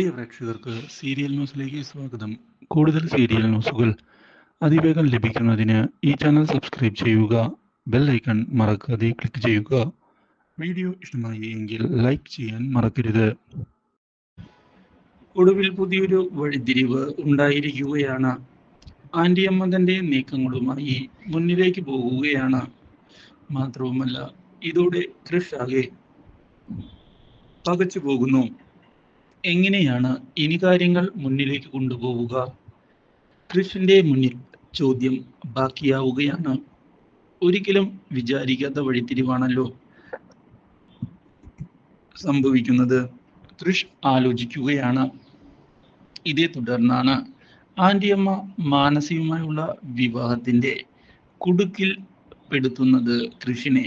പ്രിയ പ്രേക്ഷകർക്ക് സീരിയൽ ന്യൂസിലേക്ക് സ്വാഗതം. കൂടുതൽ സീരിയൽ ന്യൂസുകൾ അതിവേഗം ലഭിക്കുന്നതിന് ഈ ചാനൽ സബ്സ്ക്രൈബ് ചെയ്യുക ബെൽ ഐക്കൺ മറക്കാതെ ക്ലിക്ക് ചെയ്യുക. വീഡിയോ ഇഷ്ടമായി എങ്കിൽ ലൈക്ക് ചെയ്യാൻ മറക്കരുത്. ഒടുവിൽ പുതിയൊരു വഴിതിരിവ് ഉണ്ടായിരിക്കുകയാണ്. ആന്റിയമ്മ തന്റെ നീക്കങ്ങളുമായി മുന്നിലേക്ക് പോകുകയാണ്. മാത്രവുമല്ല ഇതോടെ കൃഷ് ആകെ പകച്ചു പോകുന്നു എങ്ങനെയാണ് ഇനി കാര്യങ്ങൾ മുന്നിലേക്ക് കൊണ്ടുപോവുക? ക്രിഷിന്റെ മുന്നിൽ ചോദ്യം ബാക്കിയാവുകയാണ്. ഒരിക്കലും വിചാരിക്കാത്ത വഴിത്തിരിവാണല്ലോ സംഭവിക്കുന്നത്. ത്രിഷ് ആലോചിക്കുകയാണ്. ഇതേ തുടർന്നാണ് ആന്റിയമ്മ മാനസികമായുള്ള വിവാഹത്തിന്റെ കുടുക്കിൽ പെടുത്തുന്നത് കൃഷിനെ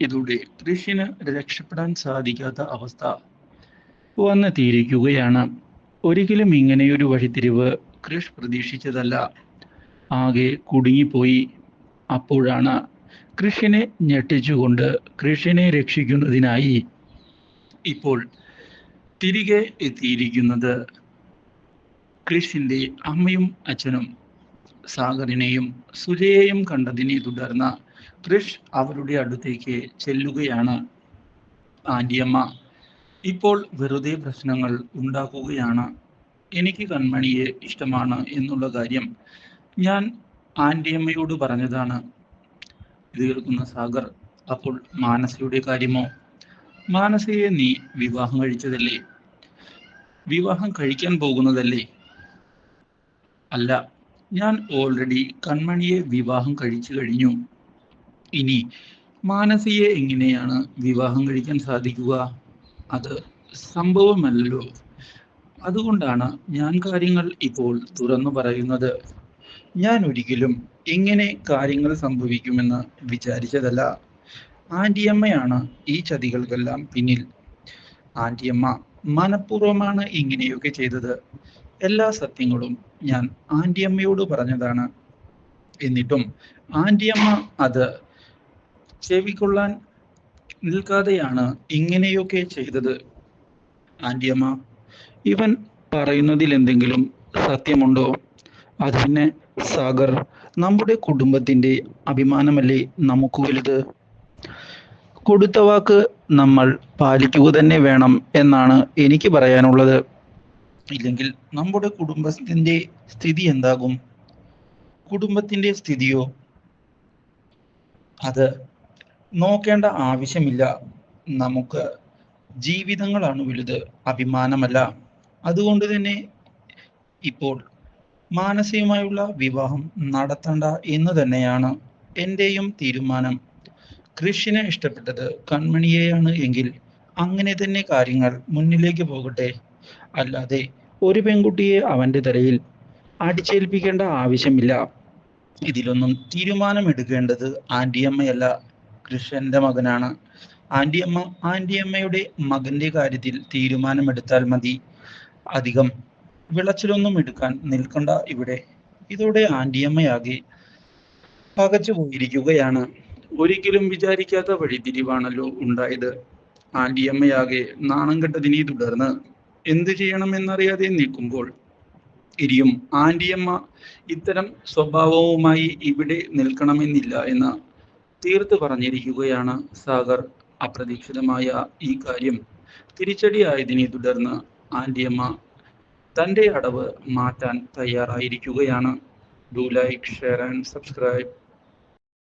ഇതോടെ കൃഷിന് രക്ഷപ്പെടാൻ സാധിക്കാത്ത അവസ്ഥ വന്നെത്തിയിരിക്കുകയാണ് ഒരിക്കലും ഇങ്ങനെയൊരു വഴിത്തിരിവ് കൃഷ് പ്രതീക്ഷിച്ചതല്ല. ആകെ കുടുങ്ങിപ്പോയി. അപ്പോഴാണ് കൃഷിനെ ഞെട്ടിച്ചുകൊണ്ട് കൃഷിനെ രക്ഷിക്കുന്നതിനായി ഇപ്പോൾ തിരികെ എത്തിയിരിക്കുന്നത് കൃഷിന്റെ അമ്മയും അച്ഛനും സാഗറിനെയും സുജയെയും കണ്ടതിനെ തുടർന്ന് കൃഷ് അവരുടെ അടുത്തേക്ക് ചെല്ലുകയാണ്. ആന്റിയമ്മ ഇപ്പോൾ വെറുതെ പ്രശ്നങ്ങൾ ഉണ്ടാക്കുകയാണ്. എനിക്ക് കൺമണിയെ ഇഷ്ടമാണ് എന്നുള്ള കാര്യം ഞാൻ ആന്റിയമ്മയോട് പറഞ്ഞതാണ്. ഇത് കേൾക്കുന്ന സാഗർ അപ്പോൾ മാനസയുടെ കാര്യമോ? മാനസയെ നീ വിവാഹം കഴിച്ചതല്ലേ? വിവാഹം കഴിക്കാൻ പോകുന്നതല്ലേ? അല്ല ഞാൻ ഓൾറെഡി കൺമണിയെ വിവാഹം കഴിച്ചു കഴിഞ്ഞു. ഇനി മാനസിയെ എങ്ങനെയാണ് വിവാഹം കഴിക്കാൻ സാധിക്കുക? അത് സംഭവമല്ലല്ലോ. അതുകൊണ്ടാണ് ഞാൻ കാര്യങ്ങൾ ഇപ്പോൾ തുറന്നു പറയുന്നത്. ഞാൻ ഒരിക്കലും ഇങ്ങനെ കാര്യങ്ങൾ സംഭവിക്കുമെന്ന് വിചാരിച്ചതല്ല. ആന്റിയമ്മയാണ് ഈ ചതികൾക്കെല്ലാം പിന്നിൽ. ആന്റിയമ്മ മനഃപൂർവമാണ് ഇങ്ങനെയൊക്കെ ചെയ്തത്. എല്ലാ സത്യങ്ങളും ഞാൻ ആന്റിയമ്മയോട് പറഞ്ഞതാണ്. എന്നിട്ടും ആന്റിയമ്മ അത് ചെവിക്കൊള്ളാൻ നിൽക്കാതെയാണ് ഇങ്ങനെയൊക്കെ ചെയ്തത്. ആന്റിയമ്മ ഇവൻ പറയുന്നതിൽ എന്തെങ്കിലും സത്യമുണ്ടോ? അത് പിന്നെ സാഗർ നമ്മുടെ കുടുംബത്തിന്റെ അഭിമാനമല്ലേ നമുക്ക് വലുത്? കൊടുത്ത വാക്ക് നമ്മൾ പാലിക്കുക തന്നെ വേണം എന്നാണ് എനിക്ക് പറയാനുള്ളത്. ഇല്ലെങ്കിൽ നമ്മുടെ കുടുംബത്തിന്റെ സ്ഥിതി എന്താകും? കുടുംബത്തിന്റെ സ്ഥിതിയോ? അത് നോക്കേണ്ട ആവശ്യമില്ല. നമുക്ക് ജീവിതങ്ങളാണ് വലുത്. അഭിമാനമല്ല. അതുകൊണ്ട് തന്നെ ഇപ്പോൾ മാനസികമായുള്ള വിവാഹം നടത്തണ്ട എന്ന് തന്നെയാണ് എന്റെയും തീരുമാനം. കൃഷിനെ ഇഷ്ടപ്പെട്ടത് കൺമണിയെയാണ് എങ്കിൽ അങ്ങനെ തന്നെ കാര്യങ്ങൾ മുന്നിലേക്ക് പോകട്ടെ. അല്ലാതെ ഒരു പെൺകുട്ടിയെ അവന്റെ തലയിൽ അടിച്ചേൽപ്പിക്കേണ്ട ആവശ്യമില്ല. ഇതിലൊന്നും തീരുമാനമെടുക്കേണ്ടത് ആന്റിയമ്മയല്ല. കൃഷ്ണന്റെ മകനാണ്. ആന്റിയമ്മ ആന്റിയമ്മയുടെ മകന്റെ കാര്യത്തിൽ തീരുമാനമെടുത്താൽ മതി. അധികം വിളച്ചിലൊന്നും എടുക്കാൻ നിൽക്കണ്ട ഇവിടെ. ഇതോടെ ആന്റിയമ്മയാകെ പകച്ചു പോയിരിക്കുകയാണ്. ഒരിക്കലും വിചാരിക്കാത്ത വഴിതിരിവാണല്ലോ ഉണ്ടായത്. ആന്റിയമ്മയാകെ നാണം കെട്ടതിനെ തുടർന്ന് എന്തു ചെയ്യണമെന്നറിയാതെ നിൽക്കുമ്പോൾ ഇരിയും ആന്റിയമ്മ ഇത്തരം സ്വഭാവവുമായി ഇവിടെ നിൽക്കണമെന്നില്ല എന്ന് തീർത്ത് പറഞ്ഞിരിക്കുകയാണ് സാഗർ. അപ്രതീക്ഷിതമായ ഈ കാര്യം തിരിച്ചടിയായതിനെ തുടർന്ന് ആന്റിയമ്മ തന്റെ അടവ് മാറ്റാൻ തയ്യാറായിരിക്കുകയാണ്. Do like share and subscribe